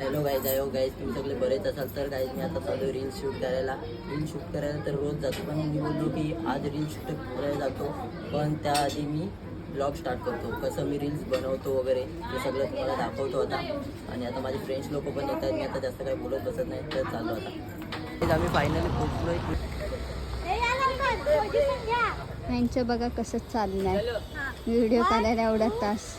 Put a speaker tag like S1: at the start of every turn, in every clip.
S1: Hello guys आयो guys तुम्ही सगळे बरेच असाल तर गाईज मी आता चालू रील शूट करायला. रील शूट करायला तर रोज जातो पण मी बोललो की आज रील शूट करायला जातो पण त्याआधी मी ब्लॉग स्टार्ट करतो. कसं मी रील्स बनवतो वगैरे हे सगळं तुम्हाला दाखवतो आता. आणि आता माझे फ्रेंड्स लोक पण येत आहेत मी आता जास्त काही बोलत बसत नाही तर चालू आता. आम्ही फायनली पोचलो
S2: यांचं बघा कसं चाललंय. व्हिडिओ काढायला एवढा तास.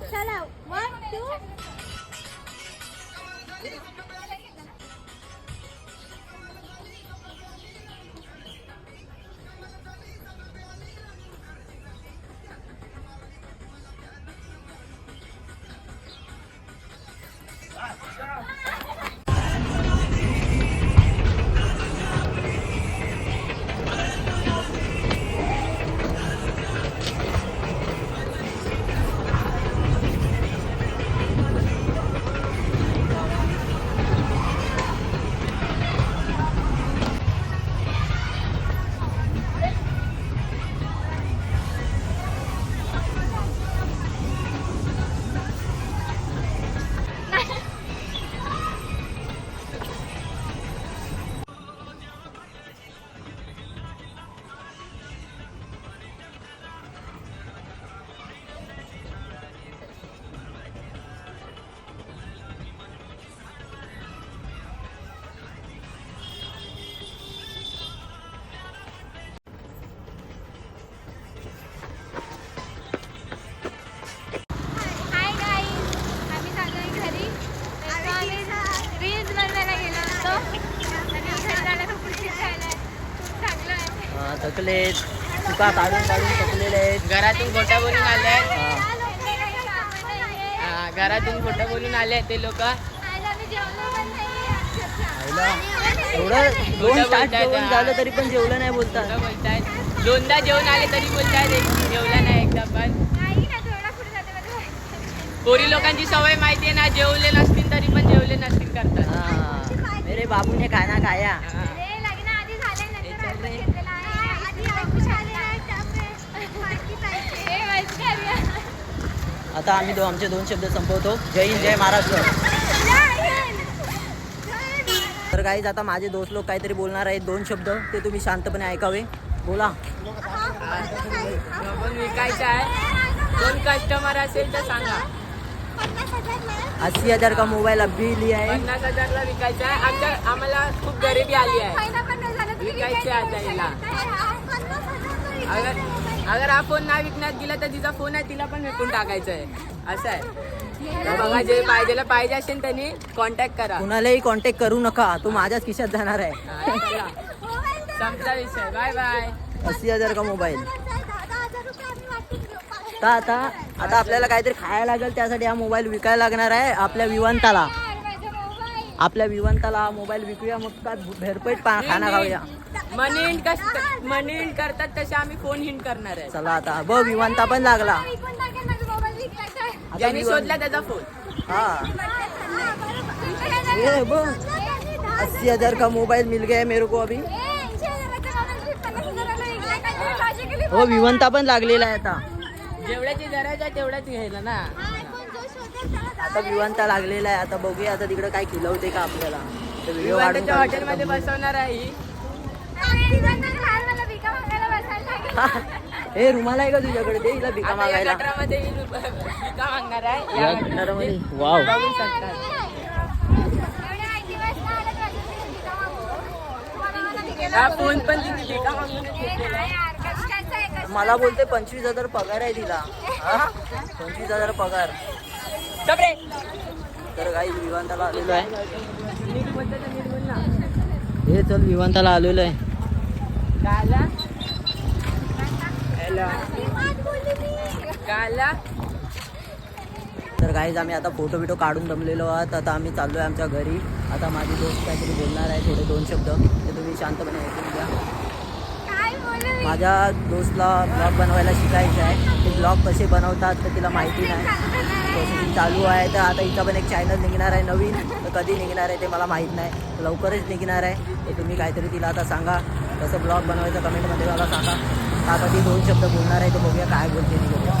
S3: चला वन टू
S1: थकलेत चुका काढून काढून थकलेले आहेत
S4: घरातून खोटा बोलून आले
S1: हा.
S4: घरातून खोटं बोलून आले ते लोक
S3: आणि
S1: दोन
S4: खोटं
S1: जेवण झालं तरी पण जेवलं नाही बोलतात
S4: बोलतायत दोनदा जेवण आले तरी बोलतायत जेवला नाही एकदा पण पोरी लोकांची सवय माहिती आहे ना जेवले नसतील तरी पण जेवले नसतील करतात
S1: मेरे बाबू ने खाना खाया. आता आम्ही दो आमचे दोन शब्द संपवतो. जय हिंद जय महाराष्ट्र.
S3: जय हिंद.
S1: तर काहीच आता माझे दोस्त लोक काहीतरी बोलणार आहेत दोन शब्द. ते तुम्ही शांतपणे ऐकावे. बोला.
S4: विकायचं आहे दोन कस्टमर असेल तर सांगा?
S1: अस्सी हजार का मोबाईल अभी लिया है
S4: पन्नास हजारला विकायचं आहे. आमच्या आम्हाला खूप गरिबी आली आहे. विकायचे आता हिला.
S3: पन्नास हजारला
S4: अगर
S3: विकायचं.
S4: अगर हा फोन नाही विकण्यात गेला तर तिचा फोन आहे तिला पण विकून टाकायचं आहे. असं आहे. बघा जे पाहिजेला पाहिजे असेल त्यांनी कॉन्टॅक्ट करा.
S1: कुणालाही कॉन्टॅक्ट करू नका. तो माझ्याच खिशात जाणार आहे.
S4: हा. संपला विषय. Bye bye.
S1: अस्सी हजार का मोबाईल? आता? आता आपल्याला काहीतरी खायला लागेल त्यासाठी हा मोबाईल विकायला लागणार आहे आपल्या विवंताला. आपल्या विवंताला हा मोबाईल विकूया मग काय भेरपेट पा खाना खाऊया
S4: मनी हिंट कस मनी हिंट करतात तसे आम्ही फोन हिंट करणार आहे
S1: चला आता बघ विवंता पण लागला. आता
S4: ज्यांनी शोधला त्याचा फोन
S1: हा
S3: हा.
S1: ये बघ अस्सी हजार का मोबाईल मिल गया मेरे को अभी हो विवंता पण लागलेला आहे आता
S4: जेवढ्याची गरज आहे तेवढ्याच घ्यायला ना.
S3: हा,
S1: आता विवंता लागलेला आहे. आता बघूया आता तिकडे काय खिलवते का आपल्याला.
S4: विवादाच्या हॉटेलमध्ये बसवणार आहे ही.
S1: हे. रुमाल आहे का तुझ्याकडे? दे हिला भिका मागायला.
S4: ही
S1: वाव.
S4: फोन पण भिका
S1: मला बोलते पंचवीस हजार पगार आहे तिला. हा? पंचवीस हजार पगार. तर काही विमानताला आलेलो आहे. हे चल विमानताला आलेलो आहे. तर काहीच आम्ही आता फोटो बिटो काढून जमलेलो आहात. आता आम्ही चाललो आहे आमच्या घरी. आता माझी दोस्त काहीतरी बोलणार आहे थोडे दोन शब्द. ते तुम्ही शांतपणे ऐकून घ्या? माझ्या दोस्तला ब्लॉग बनवायला शिकायचं आहे. ते ब्लॉग कसे बनवतात तर तिला माहिती नाही. प्रोसेसिंग चालू आहे तर आता इथं पण एक चॅनल निघणार आहे नवीन. तर कधी निघणार आहे ते मला माहीत नाही. लवकरच निघणार आहे. तर तुम्ही काहीतरी तिला आता सांगा. कसं ब्लॉग बनवायचं कमेंटमध्ये मला सांगा. तर आता ती दोन शब्द बोलणार आहे तर बघूया काय बोलते ती. बघूया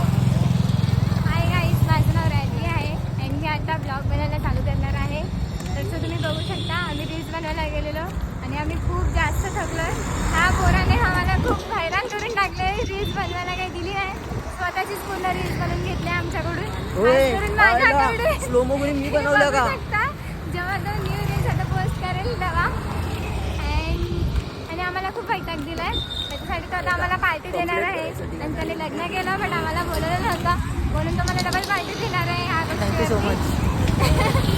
S3: हाय गाईस माझं नाव रॅली आहे आणि मी आता ब्लॉग बनायला चालू करणार आहे तसं तुम्ही बघू शकता आम्ही रील्स बनवायला गेलेलो आणि आम्ही खूप जास्त थकलो ह्या पोराने आम्हाला खूप हैराण करून टाकले रील्स बनवायला काही दिली नाही स्वतःचीच पूर्ण रील्स बनवून घेतले आमच्याकडून?
S1: होय,
S3: खास करून माझ्याकडे.
S1: मध्ये मी बनवलं का?
S3: जेव्हा तो न्यू रील्स आता पोस्ट करेल तेव्हा. आणि आम्हाला खूप वैताग दिलाय. त्याच्यासाठी तो आता आम्हाला पार्टी देणार आहे. आणि त्याने लग्न केलं पण आम्हाला बोलवलं नव्हतं. म्हणून तो मला डबल पार्टी देणार आहे ह्या
S1: थँक्यू सो
S3: गोष्टीवरती.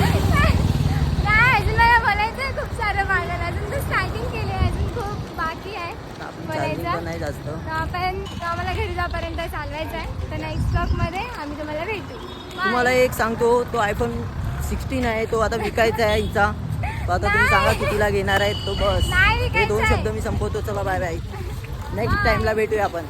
S1: मच
S3: नाही अजून मला बोलायचं खूप सारं माझ्याला अजून तर स्टार्टिंग केली आहे अजून खूप बाकी आहे
S1: आपली चालली
S3: बोलायचं
S1: पण नाही जास्त.
S3: तर आपण आम्हाला घरी जाऊपर्यंत चालवायचं आहे. तर नेक्स्ट ब्लॉगमध्ये आम्ही तुम्हाला भेटू.
S1: तुम्हाला एक सांगतो तो आयफोन सिक्स्टीन आहे तो आता विकायचा आहे हिचा. तो आता तुम्ही सांगा कितीला घेणार आहे तो बस.
S3: नाही
S1: हे
S3: विकायचा
S1: दोन
S3: आहे.
S1: शब्द मी संपवतो चला बाय बाय नेक्स्ट टाइमला भेटूया आपण.